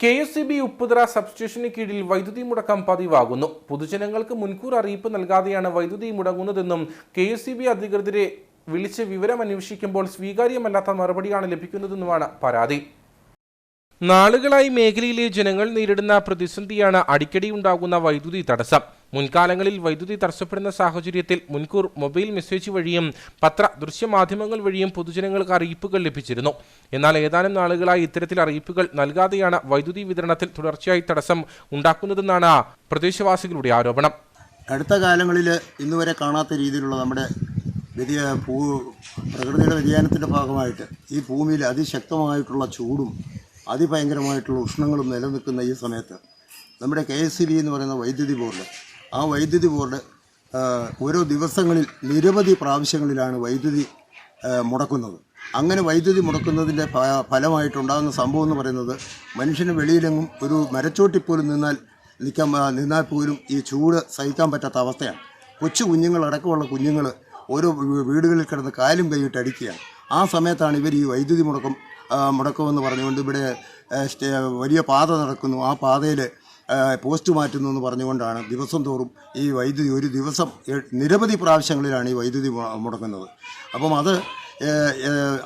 K S C B Upputhara സബ്സ്റ്റേഷന് കീഴിൽ വൈദ്യുതി മുടക്കം പതിവാകുന്നു. പൊതുജനങ്ങൾക്ക് മുൻകൂർ അറിയിപ്പ് നൽകാതെയാണ് വൈദ്യുതി മുടങ്ങുന്നതെന്നും കെ എസ് സി ബി അധികൃതരെ വിളിച്ച് വിവരം അന്വേഷിക്കുമ്പോൾ സ്വീകാര്യമല്ലാത്ത മറുപടിയാണ് ലഭിക്കുന്നതെന്നുമാണ് പരാതി. നാളുകളായി മേഖലയിലെ ജനങ്ങൾ നേരിടുന്ന പ്രതിസന്ധിയാണ് അടിക്കടി ഉണ്ടാകുന്ന വൈദ്യുതി തടസ്സം. മുൻകാലങ്ങളിൽ വൈദ്യുതി തടസ്സപ്പെടുന്ന സാഹചര്യത്തിൽ മുൻകൂർ മൊബൈൽ മെസ്സേജ് വഴിയും പത്ര ദൃശ്യമാധ്യമങ്ങൾ വഴിയും പൊതുജനങ്ങൾക്ക് അറിയിപ്പുകൾ ലഭിച്ചിരുന്നു. എന്നാൽ ഏതാനും നാളുകളായി ഇത്തരത്തിൽ അറിയിപ്പുകൾ നൽകാതെയാണ് വൈദ്യുതി വിതരണത്തിൽ തുടർച്ചയായി തടസ്സം ഉണ്ടാക്കുന്നതെന്നാണ് പ്രദേശവാസികളുടെ ആരോപണം. അടുത്ത കാലങ്ങളിൽ ഇന്നുവരെ കാണാത്ത രീതിയിലുള്ള നമ്മുടെ വ്യതിയ ഭൂ പ്രകൃതിയുടെ വ്യതിയാനത്തിന്റെ ഭാഗമായിട്ട് ഈ ഭൂമിയിൽ അതിശക്തമായിട്ടുള്ള ചൂടും അതിഭയങ്കരമായിട്ടുള്ള ഉഷ്ണങ്ങളും നിലനിൽക്കുന്ന ഈ സമയത്ത് നമ്മുടെ കെ എസ് സി ബി എന്ന് പറയുന്ന വൈദ്യുതി ബോർഡ് ആ വൈദ്യുതി ബോർഡ് ഓരോ ദിവസങ്ങളിൽ നിരവധി പ്രാവശ്യങ്ങളിലാണ് വൈദ്യുതി മുടക്കുന്നത്. അങ്ങനെ വൈദ്യുതി മുടക്കുന്നതിന്റെ ഫലമായിട്ടുണ്ടാകുന്ന സംഭവം എന്ന് പറയുന്നത് മനുഷ്യന് വെളിയിലെങ്ങും ഒരു മരച്ചോട്ടിൽ പോലും നിന്നാൽ നിൽക്കാൻ നിന്നാൽ പോലും ഈ ചൂട് സഹിക്കാൻ പറ്റാത്ത അവസ്ഥയാണ്. കൊച്ചു കുഞ്ഞുങ്ങളടക്കമുള്ള കുഞ്ഞുങ്ങൾ ഓരോ വീടുകളിൽ കിടന്ന് കാലും കൈയിട്ട് അടിക്കുകയാണ്. ആ സമയത്താണ് ഇവർ ഈ വൈദ്യുതി മുടക്കം മുടക്കമെന്ന് പറഞ്ഞുകൊണ്ട് ഇവിടെ വലിയ പാത നടക്കുന്നു. ആ പാതയിൽ പോസ്റ്റ് മാറ്റുന്നു എന്ന് പറഞ്ഞുകൊണ്ടാണ് ദിവസം തോറും ഈ വൈദ്യുതി ഒരു ദിവസം നിരവധി പ്രാവശ്യങ്ങളിലാണ് ഈ വൈദ്യുതി മുടങ്ങുന്നത്. അപ്പം അത്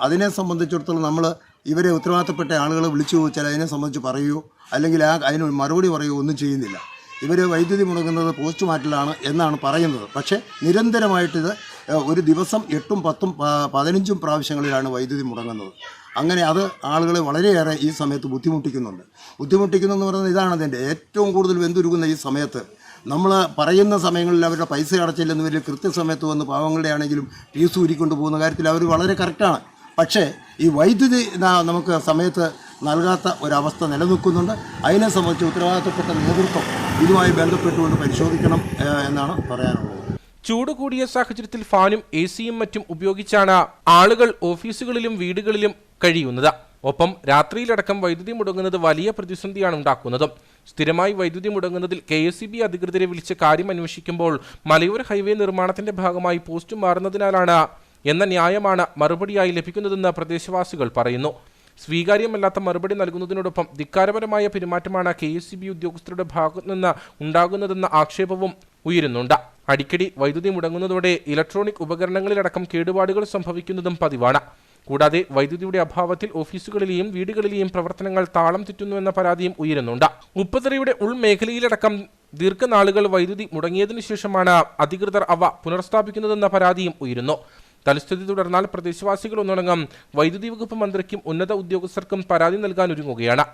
അതിനെ സംബന്ധിച്ചിടത്തോളം നമ്മൾ ഇവരെ ഉത്തരവാദിത്തപ്പെട്ട ആളുകളെ വിളിച്ചു ചോദിച്ചാൽ അതിനെ സംബന്ധിച്ച് പറയുകയോ അല്ലെങ്കിൽ ആ അതിന് മറുപടി പറയുകയോ ഒന്നും ചെയ്യുന്നില്ല. ഇവർ വൈദ്യുതി മുടങ്ങുന്നത് പോസ്റ്റ് മാറ്റലാണ് എന്നാണ് പറയുന്നത്. പക്ഷേ നിരന്തരമായിട്ടിത് ഒരു ദിവസം എട്ടും പത്തും പതിനഞ്ചും പ്രാവശ്യങ്ങളിലാണ് വൈദ്യുതി മുടങ്ങുന്നത്. അങ്ങനെ അത് ആളുകളെ വളരെയേറെ ഈ സമയത്ത് ബുദ്ധിമുട്ടിക്കുന്നുണ്ട്. ബുദ്ധിമുട്ടിക്കുന്നതെന്ന് പറയുന്നത് ഇതാണ് അതിന്റെ ഏറ്റവും കൂടുതൽ വെന്തുരുകുന്ന ഈ സമയത്ത്. നമ്മൾ പറയുന്ന സമയങ്ങളിൽ അവരുടെ പൈസ അടച്ചില്ലെന്ന് വലിയ കൃത്യസമയത്ത് വന്ന് പാവങ്ങളുടെ ആണെങ്കിലും ഫീസ് ഊരിക്കൊണ്ട് പോകുന്ന കാര്യത്തിൽ അവർ വളരെ കറക്റ്റാണ്. പക്ഷേ ഈ വൈദ്യുതി നമുക്ക് സമയത്ത് നൽകാത്ത ഒരവസ്ഥ നിലനിൽക്കുന്നുണ്ട്. അതിനെ സംബന്ധിച്ച് ഉത്തരവാദിത്തപ്പെട്ട നേതൃത്വം ഇതുമായി ബന്ധപ്പെട്ടുകൊണ്ട് പരിശോധിക്കണം എന്നാണ് പറയാനുള്ളത്. ചൂട് കൂടിയ സാഹചര്യത്തിൽ ഫാനും എ സിയും മറ്റും ഉപയോഗിച്ചാണ് ആളുകൾ ഓഫീസുകളിലും വീടുകളിലും കഴിയുന്നത്. ഒപ്പം രാത്രിയിലടക്കം വൈദ്യുതി മുടങ്ങുന്നത് വലിയ പ്രതിസന്ധിയാണ് ഉണ്ടാക്കുന്നതും. സ്ഥിരമായി വൈദ്യുതി മുടങ്ങുന്നതിൽ കെ എസ് ബി അധികൃതരെ വിളിച്ച് കാര്യം അന്വേഷിക്കുമ്പോൾ മലയോര ഹൈവേ നിർമ്മാണത്തിന്റെ ഭാഗമായി പോസ്റ്റ് മാറുന്നതിനാലാണ് എന്ന ന്യായമാണ് മറുപടിയായി ലഭിക്കുന്നതെന്ന് പ്രദേശവാസികൾ പറയുന്നു. സ്വീകാര്യമല്ലാത്ത മറുപടി നൽകുന്നതിനോടൊപ്പം ധിക്കാരപരമായ പെരുമാറ്റമാണ് കെ എസ് ബി ഉദ്യോഗസ്ഥരുടെ ഭാഗത്തു നിന്ന് ഉണ്ടാകുന്നതെന്ന ആക്ഷേപവും ഉയരുന്നുണ്ട്. അടിക്കടി വൈദ്യുതി മുടങ്ങുന്നതോടെ ഇലക്ട്രോണിക് ഉപകരണങ്ങളിലടക്കം കേടുപാടുകൾ സംഭവിക്കുന്നതും പതിവാണ്. കൂടാതെ വൈദ്യുതിയുടെ അഭാവത്തിൽ ഓഫീസുകളിലെയും വീടുകളിലെയും പ്രവർത്തനങ്ങൾ താളം തെറ്റുന്നുവെന്ന പരാതിയും ഉയരുന്നുണ്ട്. ഉപ്പുതറയുടെ ഉൾമേഖലയിലടക്കം ദീർഘനാളുകൾ വൈദ്യുതി മുടങ്ങിയതിനു ശേഷമാണ് അധികൃതർ അവ പുനഃസ്ഥാപിക്കുന്നതെന്ന പരാതിയും ഉയരുന്നു. തൽസ്ഥിതി തുടർന്നാൽ പ്രദേശവാസികൾ ഒന്നടങ്കം വൈദ്യുതി വകുപ്പ് മന്ത്രിക്കും ഉന്നത ഉദ്യോഗസ്ഥർക്കും പരാതി നൽകാൻ ഒരുങ്ങുകയാണ്